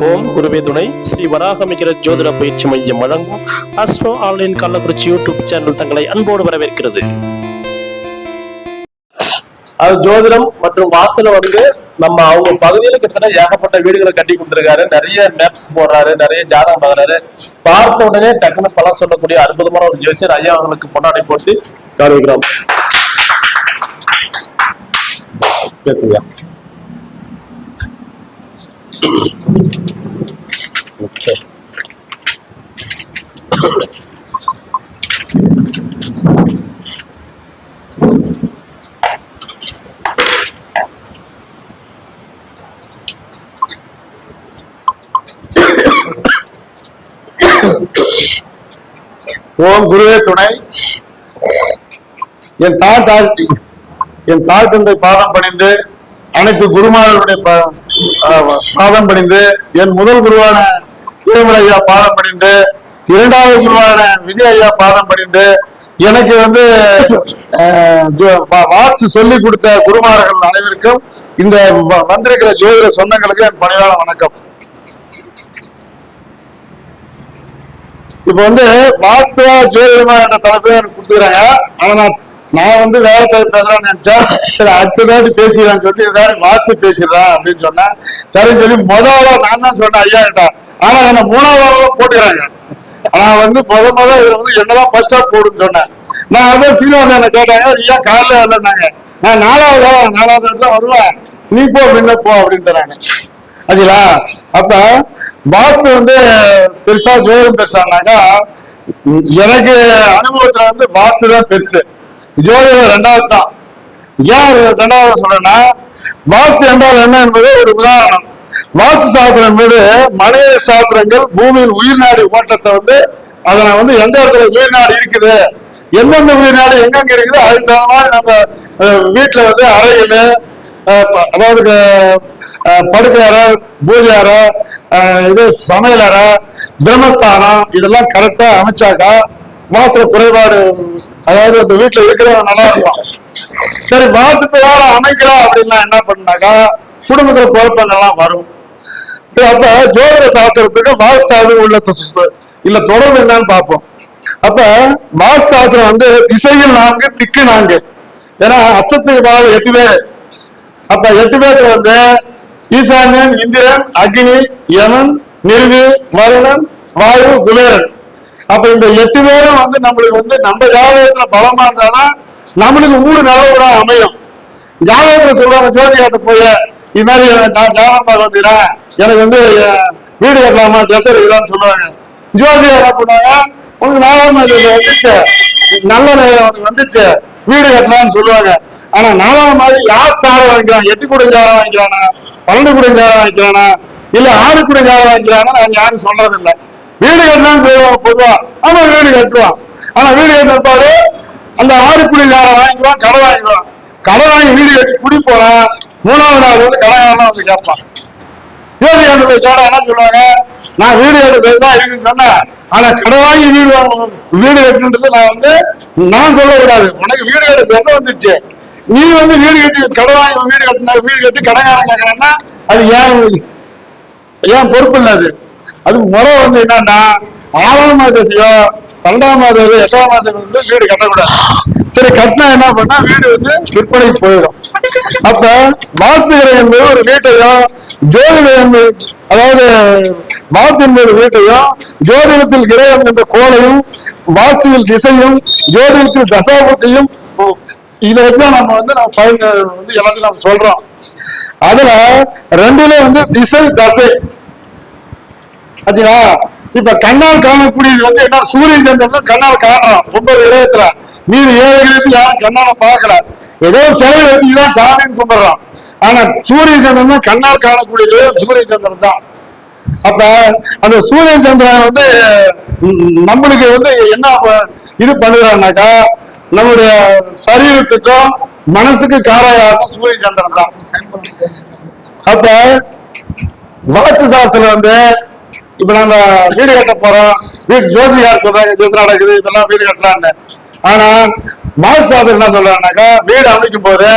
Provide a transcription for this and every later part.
ஓம். குருவே துணை. ஸ்ரீ வராகமிகிற ஜோதிட பயிற்சி மையம் வழங்கும் astro online Kallakurichi YouTube channel தங்களை அன்போடு வரவேற்கிறது. அது ஜோதிடம் மற்றும் வாஸ்துல வந்து நம்ம அவங்க பகுதியில கிட்டத்தட்ட ஏகப்பட்ட வீடுகளை கட்டி கொடுத்துருக்காரு. நிறைய மேப்ஸ் போடுறாரு நிறைய ஜாதகம் பார்க்கறாரு. பார்த்த உடனே டக்குனு பலம் சொல்லக்கூடிய அற்புதமான ஒரு ஜோசியர் ஐயா அவங்களுக்கு பொன்னாடை போட்டு கௌரவிக்கிறோம். பேசுங்க. ஓகே ஓம் குருவே துணை. என் தாய் தாய் என் தாய் தந்தை பாதம் பணிந்து அனைத்து குருமார்களுடைய பாதம் பணிந்து என் முதல் குருவான கீழமலை ஐயா பாதம் பணிந்து இரண்டாவது குருவான விஜய் ஐயா பாதம் பணிந்து எனக்கு வந்து ஆஹ், ஜோ- சொல்லி கொடுத்த குருமார்கள் அனைவருக்கும் இந்த வ- வந்திருக்கிற ஜோதிட சொந்தங்களுக்கு என் பணிவான வணக்கம். இப்ப வந்து வாஸ்துவா ஜோதிடமா என்ற தலைப்பு எனக்கு கொடுத்துக்கிறாங்க. ஆனா நான் நான் வந்து வேற தலைப்பு பேசலாம்னு சரி அடுத்த தாட்டி பேசிடலாம்னு சொல்லிட்டு வாசி பேசிடுறான் பேசிடுறேன் அப்படின்னு சொன்னேன் சரின்னு சொல்லி முதல்ல நான் தான் சொன்னேன் ஐயா கிட்ட. ஆனா என்ன மூணாவது போட்டுக்கிறாங்க. நான் வந்து முத முத இதுல வந்து என்னதான் ஃபர்ஸ்ட் போடுன்னு சொன்னேன். நான் அதான் சீனிவாசன் என்ன கேட்டாங்க ஐயா காலைல வரலன்னாங்க. நான் நாலாவது நாலாவது இடத்துல வருவேன். நீ போ முன்ன போ அப்படின்ட்டு ஆச்சுங்களா அப்ப வாஸ்து வந்து பெருசா ஜோதிடம் பெருசானாக்கா எனக்கு அனுபவத்துல வந்து வாஸ்து தான் பெருசு. ஜோதிடம் ரெண்டாவது தான் ஏன் ரெண்டாவது சொல்றேன்னா வாஸ்து என்றால் என்ன என்பது ஒரு உதாரணம். வாஸ்து சாஸ்திரம் என்பது மனித சாஸ்திரங்கள் பூமியின் உயிர்நாடி ஓட்டத்தை வந்து அதனை வந்து எந்த இடத்துல உயிர்நாடு இருக்குது எந்தெந்த உயிர்நாடு எங்கெங்க இருக்குது அதுக்கு தகுந்த மாதிரி நம்ம வீட்டுல வந்து அறையில் அதாவது படுக்கை அறை பூஜை அறை இது சமையல் அறை பிரம்மஸ்தானம் இதெல்லாம் கரெக்டா அமைச்சாக்கா வாசல குறைபாடு. அதாவது அந்த வீட்டுல இருக்கிறவங்க நல்லா இருக்கும் சரி வாசு வேற அமைக்கலாம் அப்படின்னா என்ன பண்ணாக்கா குடும்பத்துல குழப்பங்கள்லாம் வரும். சரி, அப்ப ஜோதிட சாஸ்திரத்துக்கு வாஸ்தாது உள்ள இல்ல தொடர்பு என்னன்னு பார்ப்போம். அப்ப வாஸ்தாஸ்திரம் வந்து திசையில் நான்கு திக்கு நான்கு. ஏன்னா அச்சத்துக்கு பாவம் எட்டு பேர். அப்ப எட்டு பேருக்கு வந்து ஈசானியன் இந்திரன் அக்னி யமன் நிறுவி வருணன் வாயு குபேரன். அப்ப இந்த எட்டு பேரும் வந்து நம்மளுக்கு வந்து நம்ம ஜாதகத்துல பலமா இருந்தாலும் நம்மளுக்கு ஊடு நல்ல அமையும். ஜாதகத்துல சொல்றாங்க ஜோதிகாட்ட போய் இது மாதிரி நான் ஜாதகம் பார்க்க வந்துக்கிறேன் எனக்கு வந்து வீடு கட்டலாமா ட்ரெஸ் எடுக்கலாம்னு சொல்லுவாங்க ஜோதிகா என்ன பண்ணுவாங்க உனக்கு நாலாம் தேதி வந்துச்சு நல்ல நேரம் உனக்கு வந்துச்சு வீடு கட்டலாம்னு சொல்லுவாங்க. ஆனா நாலாம் மாதிரி யார் சாரம் வாங்கிக்கிறான்? எட்டு கூட ஜாரம் வாங்கிக்கிறானா? பன்னெண்டு கூட ஜாரம் வாங்கிக்கிறானா? இல்ல ஆறு கூட ஜாரம் வாங்கிக்கிறானா? நான் யாரும் சொல்றதில்லை. வீடு கட்டலாம்னு சொல்லுவாங்க பொதுவா ஆமா வீடு கட்டுவான். ஆனா வீடு கட்டின அந்த ஆறு புள்ளி ஜாரம் வாங்கிக்குவான் கடை வாங்கிக்குவான் கடை வாங்கி வீடு கட்டி குடி போறான் மூணாவது நாள் வந்து கடையாரெல்லாம் வந்து கேட்பான். வீடு அந்த போய் கேட்டா என்ன சொல்லுவாங்க? நான் வீடு கட்டுறது தான் இருக்குன்னு சொன்னேன். ஆனா கடை வாங்கி வீடு வாங்கணும். வீடு கட்டுன்றது நான் வந்து நான் சொல்லக்கூடாது. உனக்கு வீடு கட்டுறது வந்துச்சு. நீ வந்து வீடு கட்டி கடை வாங்கி வீடு கட்டின வீடு கட்டி கடைக்காரன் கேட்கறேன்னா அது ஏன் ஏன் பொறுப்பு இல்ல அது முறை வந்து என்னன்னா ஆறாம் மாதத்தையோ பன்னெண்டாம் மாதம் எட்டாம் மாதம் வந்து வீடு கட்டக்கூடாது. சரி கட்டினா என்ன பண்ணா வீடு வந்து விற்பனைக்கு போயிடும். அப்ப வாஸ்துகிரம் என்பது ஒரு வீட்டையும் ஜோதிடம் என்பது அதாவது வாஸ்து என்பது வீட்டையும் ஜோதிடத்தில் கிரகம் என்ற கோலையும் வாஸ்துவில் திசையும் ஜோதிடத்தில் தசாபத்தையும் இதை வச்சு நம்ம வந்து நம்ம பயன் வந்து எல்லாத்தையும் நம்ம சொல்றோம். அதுல ரெண்டுல வந்து திசை தசை. ஆச்சுங்களா இப்ப கண்ணால் காணக்கூடியது வந்து என்ன? சூரியன் சந்திரன் கண்ணால் காணலாம் ஒன்பது இடத்துல மீது ஏழு இடத்துல யாரும் கண்ணால பாக்கல ஏதோ சிலை வச்சு தான் சாமின்னு கும்பிடுறோம் ஆனா சூரிய சந்திரன் தான் கண்ணால் காணக்கூடியது. சூரிய சந்திரன் தான். அப்ப அந்த சூரிய சந்திரன் வந்து நம்மளுக்கு வந்து என்ன இது பண்ணுறான்னாக்கா நம்முடைய சரீரத்துக்கும் மனசுக்கு காராயம் சூரிய சந்திரன் தான். அப்ப வழக்கு சாஸ்திரம் வந்து இப்ப நாங்க வீடு கட்ட போறோம். வீடு ஜோதிகார் சொல்றாங்க? ஜோசி நடக்குது இதெல்லாம் வீடு கட்டலான்னு ஆனா மாசாதர் என்ன சொல்றாங்கன்னாக்கா வீடு அமைக்கும் போது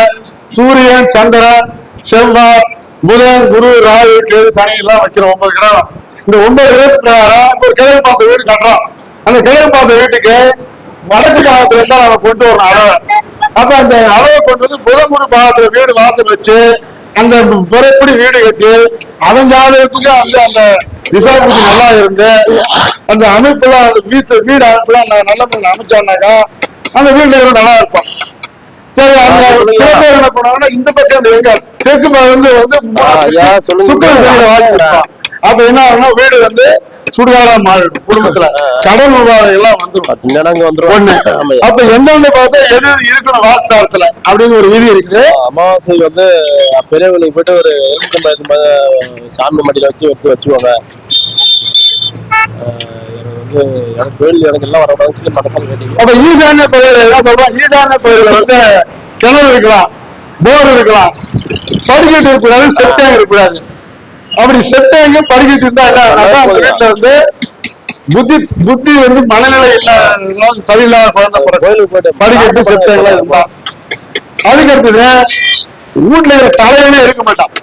சூரியன் சந்திரன் செவ்வாய் புதன் குரு ராகு கேது சனி எல்லாம் வைக்கிறோம். ஒன்பது கிரகம். இந்த ஒன்பது கிரகத்து பிரகாரம் ஒரு கிழக்கு பார்த்த வீடு கட்டுறோம். அந்த கிழக்கு பார்த்த வீட்டுக்கு வடக்கு காலத்துல இருந்தா நம்ம கொண்டு வரணும் அளவை. அப்ப அந்த அளவை கொண்டு வந்து புதன் குரு பாகத்துல வீடு வாசல் வச்சு அந்த முறைப்படி வீடு கட்டி அவன் ஜாதகத்துக்கு அந்த அந்த விசாரிப்பு நல்லா இருந்து அந்த அமைப்புலாம் அந்த வீட்டு வீடு அமைப்புலாம் நல்ல முறையில் அமைச்சானாக்கா அந்த வீட்டுல நல்லா இருப்பான் சரி அந்த சில என்ன இந்த பக்கம் அந்த எங்க தெற்கு வந்து வந்து. சுக்கரன் வீடு. அப்ப என்ன ஆகும்னா வீடு வந்து சுடுகாடா மாறிடும் குடும்பத்துல. கடன் விவாதம் எல்லாம் வந்துடும் வந்துரும். ஒண்ணு. அப்ப எந்தெந்த பார்த்தா எது இருக்கணும் வாஸ்தாரத்துல அப்படின்னு ஒரு விதி இருக்குது. அமாவாசை வந்து பெரியவங்களுக்கு போயிட்டு ஒரு எலுமிச்சம்பழத்து சாமி மடியில வச்சு ஆஹ் எனக்கு வந்து கோயில் வரக்கூடாதுன்னு சொல்லி மனசால கேட்டீங்க அப்ப ஈசான்ய பகுதியில என்ன சொல்றோம் ஈசான்ய பகுதியில வந்து கிணறு இருக்கலாம் போர் இருக்கலாம் படிக்கட்டு இருக்கக்கூடாது செட்டேங்க இருக்கக்கூடாது. அப்படி செட்டேங்க படிக்கட்டு இருந்தா என்ன அந்த வீட்டுல வந்து புத்தி புத்தி வந்து மனநிலை இல்லாத சரியில்லாத குழந்தை பிறகு கோயிலுக்கு போயிட்டு படிக்கட்டு செட்டேங்கெல்லாம் இருந்தா அதுக்கு அடுத்தது வீட்டுல இருக்கிற தலைவனே இருக்க மாட்டான்.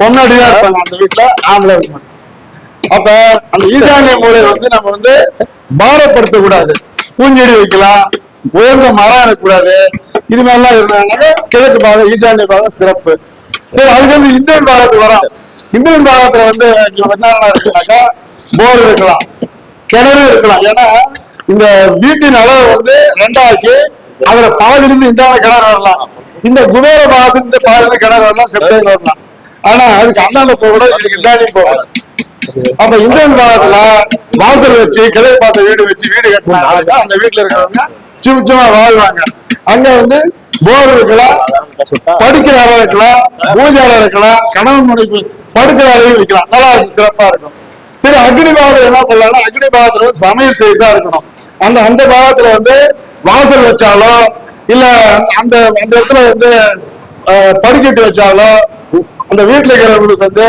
பொன்னாடிதான் இருப்பாங்க அந்த வீட்டுல ஆம்பளை இருக்க மாட்டான். அப்ப அந்த ஈசானிய மூலையை வந்து நம்ம வந்து பாரப்படுத்த கூடாது பூஞ்செடி வைக்கலாம் உயர்ந்த மரம் இருக்கக்கூடாது. இது மாதிரிலாம் இருந்தாங்கன்னா கிழக்கு பாகம் ஈசானிய பாகம் சிறப்பு. சரி அதுக்கு வந்து இந்தியன் பாகத்துக்கு வரோம் இந்தியன் பாகத்துல வந்து என்னென்ன இருக்குனாக்கா போர் இருக்கலாம் கிணறு இருக்கலாம். ஏன்னா இந்த வீட்டின் அளவு வந்து ரெண்டாக்கி அதுல பாதிலிருந்து இந்த கிணறு வரலாம். இந்த குபேர பாகத்துல இந்த பாதிலிருந்து கிணறு வரலாம் செப்டம்பர் வரலாம். ஆனா அதுக்கு அண்ணாண்ட போக கூட இதுக்கு இந்தாண்டியும் போகலாம் அப்ப இந்தியன் பாகத்துல வாசல் வச்சு கிளை பார்த்த வீடு வச்சு வீடு கட்டினாங்க அந்த வீட்டுல இருக்கிறவங்க சும்மா சும்மா வாழ்வாங்க. அங்க வந்து போர் இருக்கலாம் படிக்கிற அறை இருக்கலாம் பூஜை அறை இருக்கலாம் கணவன் மனைவி படுக்கிற அறையும் வைக்கலாம். நல்லா இருக்கும் சிறப்பா இருக்கும். சரி அக்னி பாகத்துல என்ன பண்ணலாம்னா அக்னி பாகத்துல வந்து சமையல் செய்துதான் இருக்கணும். அந்த அந்த பாகத்துல வந்து வாசல் வச்சாலோ இல்ல அந்த அந்த இடத்துல வந்து அஹ், படிக்கட்டு வச்சாலோ அந்த வீட்டுல இருக்கிறவங்களுக்கு வந்து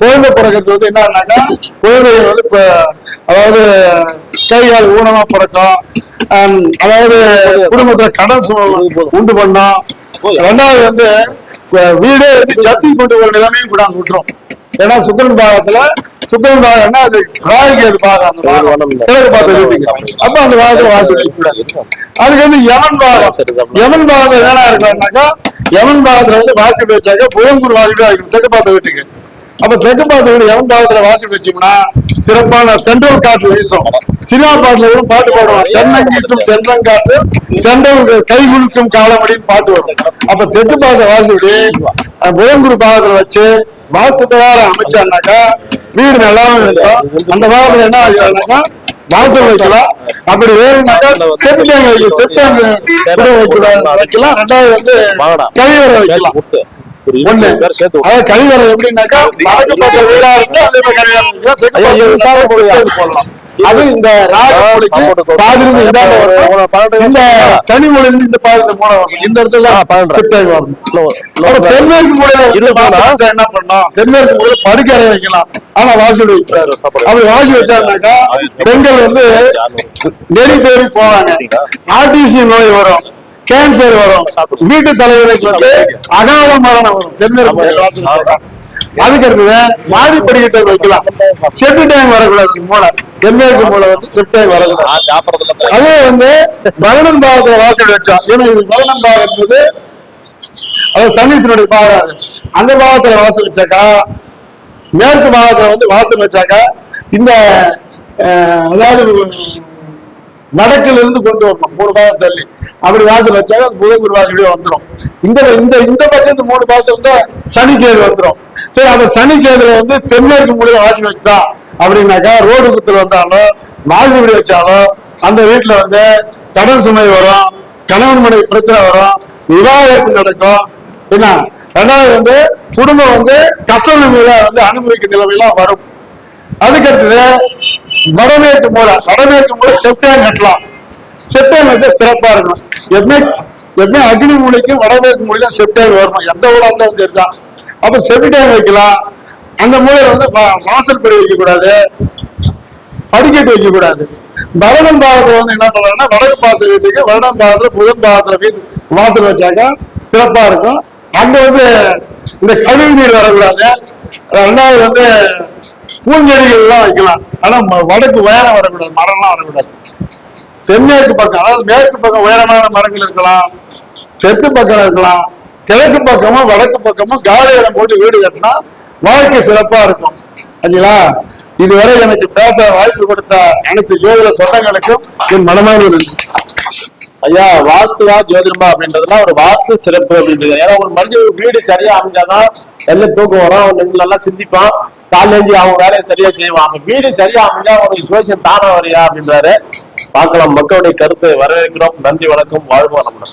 குழந்தை பிறக்கிறது வந்து என்னன்னாக்கா குழந்தைகள் வந்து இப்போ அதாவது கை கால் ஊனமா பிறக்கும். அதாவது குடும்பத்துல கடன் உண்டு பண்ணும். ரெண்டாவது வந்து வீடே வந்து ஜப்தி கொண்டு வர நிலைமையும் கூட அங்க விட்டுரும் ஏன்னா சுக்கரன் பாகத்துல சுக்கரன் அது ராகுக்கு அது பாகம் அந்த பாகம். அப்ப அந்த பாகத்துல வாசி வைக்கக்கூடாது அதுக்கு வந்து யமன் பாகம். யமன் பாகத்துல என்னடா இருக்கணும்னாக்கா யமன் பாகத்துல வந்து வாசி வச்சாக்க புயங்கூர் வாசிட்டு வைக்கணும் தெற்கு பார்த்த வீட்டுக்கு அப்ப தெற்கு வீடு யமன் பாகத்துல வாசி வச்சோம்னா சிறப்பான தென்றல் காற்று வீசும். சினிமா பாட்டுல கூட பாட்டு பாடுவாங்க. தென்னங்கீட்டும் தென்னங்காற்று தென்றல் கை குலுக்கும் காலம் அப்படின்னு பாட்டு வரும். அப்ப தெற்கு பாகத்தை வாசி விடு புயங்கூர் பாகத்துல வச்சு வாஸ்து பிரகாரம் அமைச்சாருனாக்கா வீடு நல்லாவும் இருக்கும். அந்த பாகத்துல என்ன ஆகுதுனாக்கா வாசல் வைக்கலாம். அப்படி வேணும்னாக்கா செட் டேங்க் வைக்கலாம். செட் டேங்க் கூட வைக்கலாம். ரெண்டாவது வந்து. கழிவறை வைக்கலாம். கழிவறை எப்படின்னாக்கா வீடா இருந்து அதே இந்த பாதிலிருந்து இந்தாண்ட வரும் இந்த சனி மொழியிலிருந்து இந்த மூலம் வரும் இந்த இடத்துல தென்மேற்கு? பார்த்தா என்ன பண்ணோம்? தென்மேற்கு மூலையில படுக்கறை வைக்கலாம். ஆனா வாசி வைக்கிறாரு அப்படி வாசி வச்சாருனாக்கா பெண்கள் வந்து நெறி பேரி போவாங்க. ஆர்டிசி நோய் வரும். கேன்சர் வரும். வீட்டு தலைவருக்கு வந்து அகால மரணம் வரும். வச்சா. அதுக்கு அடுத்தது மாடி படிக்கட்டை வைக்கலாம் செட்டு டேங்க் வரக்கூடாது மூளை. தென்மேற்கு மூளை வந்து செட்டு டேங்க் வரக்கூடாது. அதே வந்து மரணம் பாகத்துல வாசல் வச்சோம் ஏன்னா இது மரணம் பாகம் என்பது அது சனீஸ்வரனுடைய பாகம். அந்த பாகத்துல வாசல் வச்சாக்கா மேற்கு பாகத்துல வந்து வாசல் வச்சாக்கா இந்த அதாவது வடக்குல இருந்து கொண்டு வரணும். மூணு பாகம் தள்ளி. அப்படி வாசல் வச்சாலும் அது புதன் குரு வந்துடும் இந்த இந்த இந்த பக்கம் இந்த மூணு பாகத்துல இருந்தா சனிக்கேது வந்துடும் சரி அந்த சனிக்கேதுல வந்து தென்மேற்கு முடிய வாசல் வச்சா அப்படின்னாக்கா ரோடு குத்துல வந்தாலும் வாசல் வீடு வச்சாலும் அந்த வீட்டுல வந்து கடன் சுமை வரும் கணவன் மனைவி பிரச்சனை வரும் விவாகரத்து நடக்கும். என்ன? ரெண்டாவது வந்து குடும்பம் வந்து கஷ்ட நிலைமையில வந்து அனுபவிக்கும் நிலைமையெல்லாம் வரும். அதுக்கடுத்தது வடமேற்கு மூலை வடமேற்கு மூலை செப்டேன் கட்டலாம். செப்டேன் வச்சா சிறப்பா இருக்கும். எப்பவுமே எப்பவுமே அக்னி மூலைக்கும் வடமேற்கு மூலையும் தான் வரணும். எந்த ஊரா இருந்தாலும் சரிதான். அப்ப செப்டேன் வைக்கலாம். அந்த மூலையில வந்து வாசல் படி வைக்க கூடாது படிக்கட்டு வைக்க கூடாது வடனம் பாகத்துல வந்து என்ன பண்ணலாம்னா வடக்கு பாகத்து வீட்டுக்கு வருடம் பாகத்துல புதன் பாகத்துல வீசு வாசல் வச்சாக்கா சிறப்பா இருக்கும். அங்க வந்து இந்த கழிவு நீர் வரக்கூடாது. ரெண்டாவது வந்து பூஞ்செடிகள்லாம் வைக்கலாம். ஆனா வடக்கு உயரம் வரக்கூடாது மரம்லாம் வரக்கூடாது. தென்மேற்கு பக்கம் அதாவது மேற்கு பக்கம் உயரமான மரங்கள் இருக்கலாம் தெற்கு பக்கம் இருக்கலாம் கிழக்கு பக்கமும் வடக்கு பக்கமும் காலி இடம் போட்டு வீடு கட்டினா வாழ்க்கை சிறப்பா இருக்கும். சரிங்களா இதுவரை எனக்கு பேச வாய்ப்பு கொடுத்த அனைத்து ஜோதிட சொந்தங்களுக்கும் என் மனமான இருந்துச்சு ஐயா வாஸ்துவா ஜோதிடமா அப்படின்றதுலாம் ஒரு வாஸ்து சிறப்பு அப்படின்றது. ஏன்னா ஒரு மனுஷன் வீடு சரியா அமைஞ்சாதான் நல்ல தூக்கம் வரும். அவன் நின்று நல்லா சிந்திப்பான். காலேஜ் அவங்க வேலையை சரியா செய்வான். அவன் வீடு சரியா அமைஞ்சா அவனுக்கு சுவேஷன் தானா வரையா அப்படின்றாரு. பார்க்கலாம் மக்களுடைய கருத்தை வரவேற்கிறோம். நன்றி வணக்கம். வாழ்வோம் நம்ம